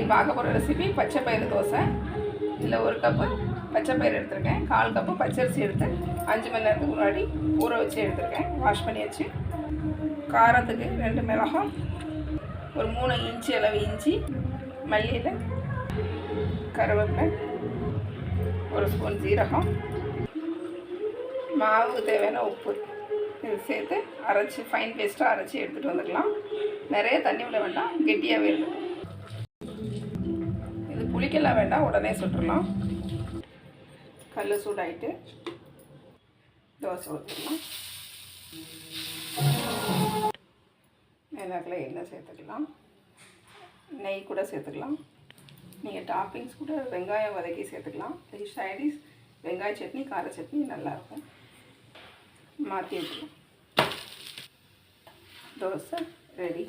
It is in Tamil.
இன்றைக்கி பார்க்க போகிற ரெசிபி பச்சை பயிறு தோசை. இதில் ஒரு கப்பு பச்சை பயிறு எடுத்திருக்கேன். கால் கப்பு பச்சரிசி எடுத்து அஞ்சு மணி நேரத்துக்கு முன்னாடி ஊற வச்சு எடுத்திருக்கேன். வாஷ் பண்ணி வச்சு. காரத்துக்கு ரெண்டு மிளகாய் ஒரு மூணு இன்ச்சு அளவு இஞ்சி மல்லியில் கருவேப்பிலை ஒரு ஸ்பூன் ஜீரகம் மாவுக்கு தேவையான உப்பு. இது சேர்த்து அரைச்சி ஃபைன் பேஸ்ட்டாக அரைச்சி எடுத்துகிட்டு வந்துக்கலாம். நிறைய தண்ணி விட வேண்டாம். கெட்டியாகவே இருக்கும். புளிக்கெல்லாம் வேண்டாம் உடனே சுட்டுடலாம் கல் சூடாயிட்டு தோசை ஊற்றிடலாம் மேலாக்கில் எண்ணெய் சேர்த்துக்கலாம். நெய் கூட சேர்த்துக்கலாம். நீங்கள் டாப்பிங்ஸ் கூட வெங்காயம் வதக்கி சேர்த்துக்கலாம். இது சைடிஸ் வெங்காய சட்னி கார சட்னி நல்லாயிருக்கும் மாற்றி வச்சுக்கலாம் தோசை ரெடி